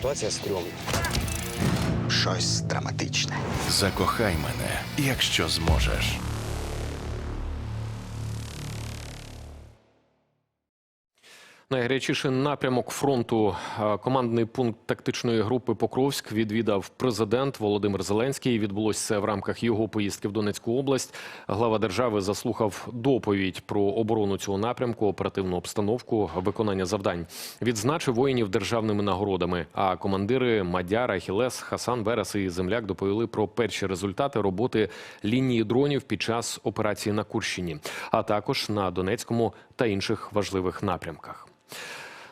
ситуація стрьомна. Щось драматичне. Закохай мене, якщо зможеш. Найгарячіший напрямок фронту командний пункт тактичної групи Покровськ відвідав президент Володимир Зеленський. Відбулося це в рамках його поїздки в Донецьку область. Глава держави заслухав доповідь про оборону цього напрямку, оперативну обстановку, виконання завдань. Відзначив воїнів державними нагородами. А командири Мадяр, Ахілес, Хасан Верес і Земляк доповіли про перші результати роботи лінії дронів під час операції на Курщині, а також на Донецькому та інших важливих напрямках.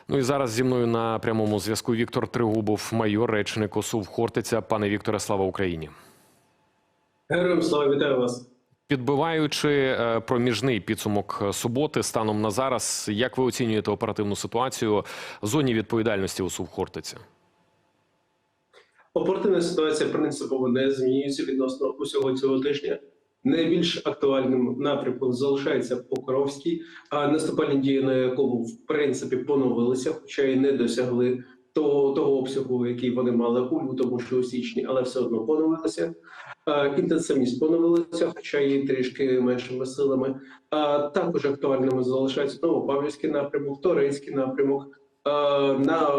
Ну і зараз зі мною на прямому зв'язку Віктор Тригубов, майор, речник ОСУВ Хортиця. Пане Вікторе, слава Україні. Героям слава вітаю вас. Підбиваючи е, проміжний підсумок суботи, станом на зараз, як ви оцінюєте оперативну ситуацію в зоні відповідальності ОСУВ Хортиця? Оперативна ситуація принципово не змінюється відносно усього цього тижня. Найбільш актуальним напрямком залишається Покровський, а наступальні дії на якому в принципі поновилися, хоча й не досягли того, того обсягу, який вони мали у лютому, що у січні, але все одно поновилися. Інтенсивність поновилася, хоча й трішки меншими силами. А також актуальними залишається Новопавлівський напрямок, Торецький напрямок. На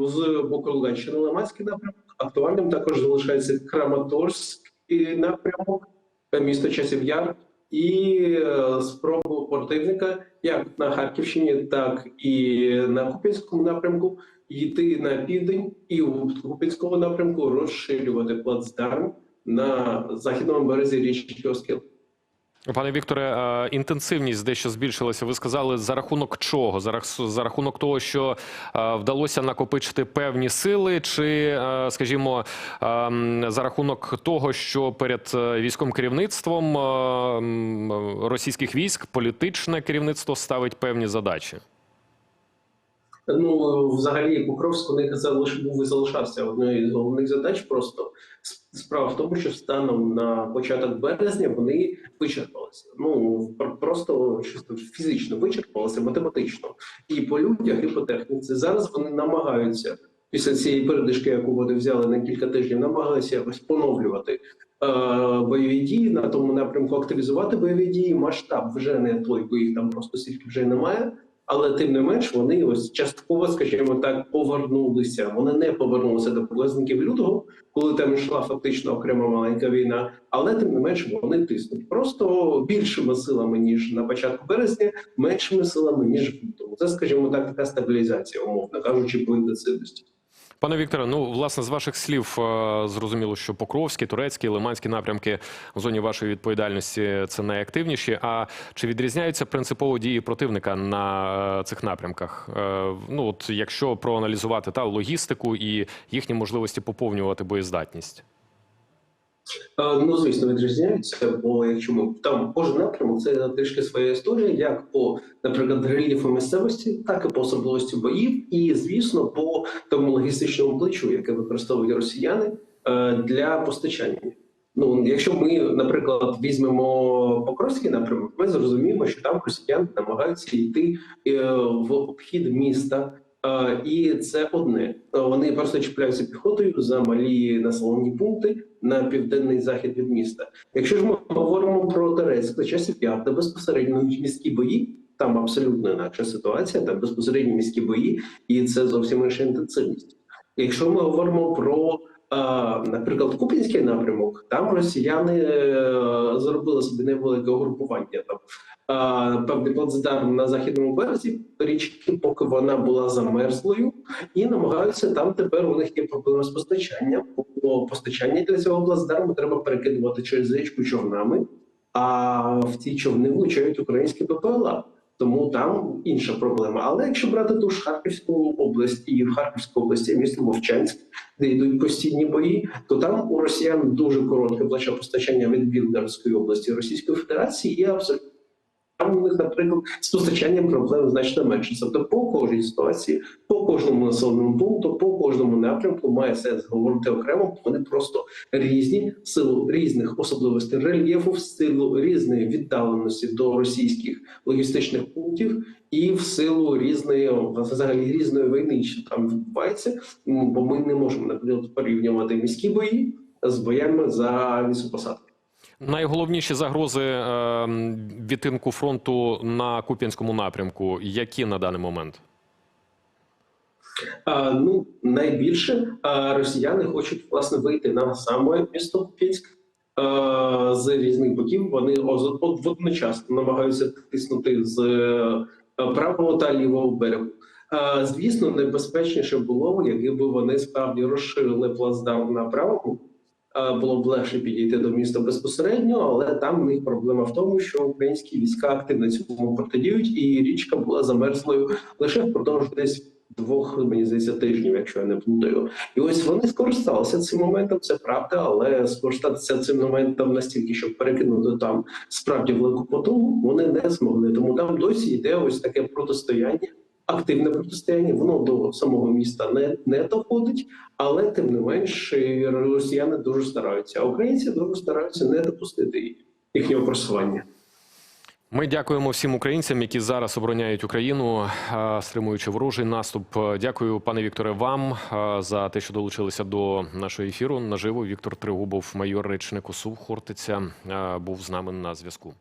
з боку Луганщини Лиманський напрямок. Актуальним також залишається Краматорський напрямок, місто Часів Яр, і е, спробу противника як на Харківщині, так і на Купінському напрямку йти на південь і у Купінському напрямку розширювати плацдарм на західному березі річки Оскіл. Пане Вікторе, е, інтенсивність дещо збільшилася. Ви сказали за рахунок чого? За рахунок того, що е, вдалося накопичити певні сили, чи, е, скажімо, е, за рахунок того, що перед військовим керівництвом російських військ політичне керівництво ставить певні задачі? Ну, взагалі, Покровськ у них залиш був і залишався однією з головних задач. Просто справа в тому, що станом на початок березня вони вичерпалися. Ну просто чисто фізично вичерпалися математично і по людях, і по техніці. Зараз вони намагаються після цієї передишки, яку вони взяли на кілька тижнів, намагаються якось поновлювати е, бойові дії на тому напрямку, активізувати бойові дії. Масштаб вже не той, бо їх там просто стільки вже немає. Але тим не менш вони ось частково, скажімо так, повернулися. Вони не повернулися до показників лютого, коли там йшла фактично окрема маленька війна. Але тим не менш вони тиснуть просто більшими силами ніж на початку березня, меншими силами ніж в лютому. Це, скажімо так, така стабілізація, умовно кажучи, по інтенсивності. Пане Вікторе, ну власне з ваших слів е, зрозуміло, що Покровський, Турецький, Лиманські напрямки в зоні вашої відповідальності це найактивніші. А чи відрізняються принципово дії противника на е, цих напрямках? Е, Ну от якщо проаналізувати та логістику і їхні можливості поповнювати боєздатність. Е, Ну, звісно, відрізняються, бо якщо ми там кожен напрямок, це трішки своя історія, як по, наприклад, рельєфу місцевості, так і по особливості боїв, і звісно, по тому логістичному плечу, яке використовують росіяни е, для постачання. Ну, якщо ми, наприклад, візьмемо Покровський напрямок, ми зрозуміємо, що там росіяни намагаються йти е, в обхід міста. І це одне. Вони просто чіпляються піхотою за малі населені пункти на південний захід від міста. Якщо ж ми говоримо про Терецьк, часів я, де безпосередньо міські бої, там абсолютно інакша ситуація, там безпосередньо міські бої, і це зовсім інша інтенсивність. Якщо ми говоримо про наприклад, Купінський напрямок, там росіяни е, зробили собі невелике угрупування. Там певний плацдарм на західному березі річки, поки вона була замерзлою, і намагаються там тепер у них є проблеми з постачанням. Бо постачання для цього плацдарму треба перекидувати через річку човнами. А в ці човни влучають українські ППЛА. Тому там інша проблема. Але якщо брати ту ж Харківську область і в Харківській області місто Мовчанськ, де йдуть постійні бої, то там у росіян дуже коротке плече постачання від Білгородської області Російської Федерації і абсолютно наприклад, з постачанням проблем значно менше. Тобто, по кожній ситуації, по кожному населеному пункту, по кожному напрямку має сенс говорити окремо. Вони просто різні силу різних особливостей рельєфу, в силу різної віддаленості до російських логістичних пунктів і в силу різної взагалі різної війни, що там відбувається. Бо ми не можемо наприклад порівнювати міські бої з боями за лісопосадки. Найголовніші загрози е, відтинку фронту на Куп'янському напрямку, які на даний момент? А, ну найбільше а, росіяни хочуть власне вийти на саме місто Куп'янськ. З різних боків вони водночас намагаються тиснути з е, правого та лівого берегу. А, Звісно, небезпечніше було, якби вони справді розширили плацдарм на правому. Було б легше підійти до міста безпосередньо, але там у них проблема в тому, що українські війська активно цьому протидіють, і річка була замерзлою лише впродовж десь двох, мені здається, тижнів, якщо я не плутаю. І ось вони скористалися цим моментом, це правда, але скористатися цим моментом настільки, щоб перекинути там справді велику потугу, вони не змогли. Тому там досі йде ось таке протистояння, активне протистояння. Воно до самого міста не, не доходить, але тим не менш росіяни дуже стараються. А українці дуже стараються не допустити їхнього просування. Ми дякуємо всім українцям, які зараз обороняють Україну, стримуючи ворожий наступ. Дякую, пане Вікторе, вам за те, що долучилися до нашого ефіру. Наживо Віктор Тригубов, майор речник УСУ Хортиця, був з нами на зв'язку.